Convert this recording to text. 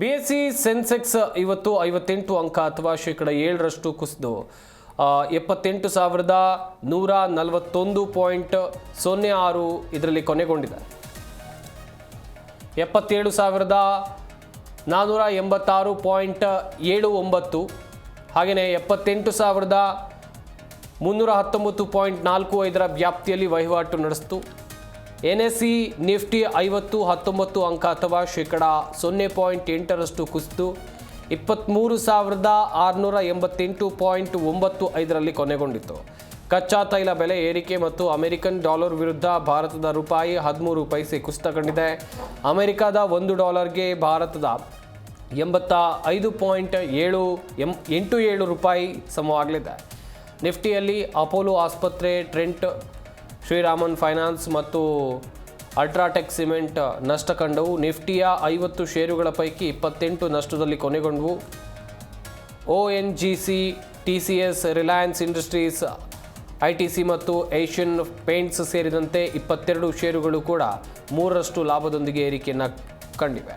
B S C Sensex ಇವತ್ತು ಐವತ್ತೆಂಟು ಅಂಕ ಅಥವಾ ಶೇಕಡ ಏಳರಷ್ಟು ಕುಸಿದು. ಎಪ್ಪತ್ತೆಂಟು ಸಾವಿರದ ನೂರ ನಲವತ್ತೊಂದು ಪಾಯಿಂಟ್ ಸೊನ್ನೆ ಆರು ಇದರಲ್ಲಿ ಕೊನೆಗೊಂಡಿದೆ. ಎಪ್ಪತ್ತೇಳು ಸಾವಿರದ ನಾನ್ನೂರ ಎಂಬತ್ತಾರು ಪಾಯಿಂಟ್ ಏಳು ಒಂಬತ್ತು ಹಾಗೆಯೇ ಎಪ್ಪತ್ತೆಂಟು ಸಾವಿರದ ಮುನ್ನೂರ ಹತ್ತೊಂಬತ್ತು ಪಾಯಿಂಟ್ ನಾಲ್ಕು ಐದರ ವ್ಯಾಪ್ತಿಯಲ್ಲಿ ವಹಿವಾಟು ನಡೆಸಿತು. ಎನ್ ಎಸ್ ಸಿ ನಿಫ್ಟಿ ಐವತ್ತು ಹತ್ತೊಂಬತ್ತು ಅಂಕ ಅಥವಾ ಶೇಕಡ ಸೊನ್ನೆ ಪಾಯಿಂಟ್ ಎಂಟರಷ್ಟು ಕುಸಿತು ಇಪ್ಪತ್ತ್ಮೂರು ಸಾವಿರದ ಆರುನೂರ ಎಂಬತ್ತೆಂಟು ಪಾಯಿಂಟ್ ಒಂಬತ್ತು ಐದರಲ್ಲಿ ಕೊನೆಗೊಂಡಿತ್ತು. ಕಚ್ಚಾ ತೈಲ ಬೆಲೆ ಏರಿಕೆ ಮತ್ತು ಅಮೆರಿಕನ್ ಡಾಲರ್ ವಿರುದ್ಧ ಭಾರತದ ರೂಪಾಯಿ ಹದಿಮೂರು ಪೈಸೆ ಕುಸಿತ ಕಂಡಿದೆ ಅಮೆರಿಕದ ಒಂದು ಡಾಲರ್ಗೆ ಭಾರತದ ಎಂಬತ್ತ ಐದು ಪಾಯಿಂಟ್ ಏಳು ಎಂ ಎಂಟು ಏಳು ರೂಪಾಯಿ ಸಮವಾಗಲಿದೆ. ನಿಫ್ಟಿಯಲ್ಲಿ ಅಪೋಲೋ ಆಸ್ಪತ್ರೆ ಟ್ರೆಂಟ್ ಶ್ರೀರಾಮನ್ ಫೈನಾನ್ಸ್ ಮತ್ತು ಅಲ್ಟ್ರಾಟೆಕ್ ಸಿಮೆಂಟ್ ನಷ್ಟ ಕಂಡವು ನಿಫ್ಟಿಯ ಐವತ್ತು ಷೇರುಗಳ ಪೈಕಿ ಇಪ್ಪತ್ತೆಂಟು ನಷ್ಟದಲ್ಲಿ ಕೊನೆಗೊಂಡವು. O N G C, T C S, Reliance Industries, I T C ಮತ್ತು ಏಷ್ಯನ್ ಪೇಂಟ್ಸ್ ಸೇರಿದಂತೆ ಇಪ್ಪತ್ತೆರಡು ಷೇರುಗಳು ಕೂಡ ಮೂರರಷ್ಟು ಲಾಭದೊಂದಿಗೆ ಏರಿಕೆಯನ್ನು ಕಂಡಿವೆ.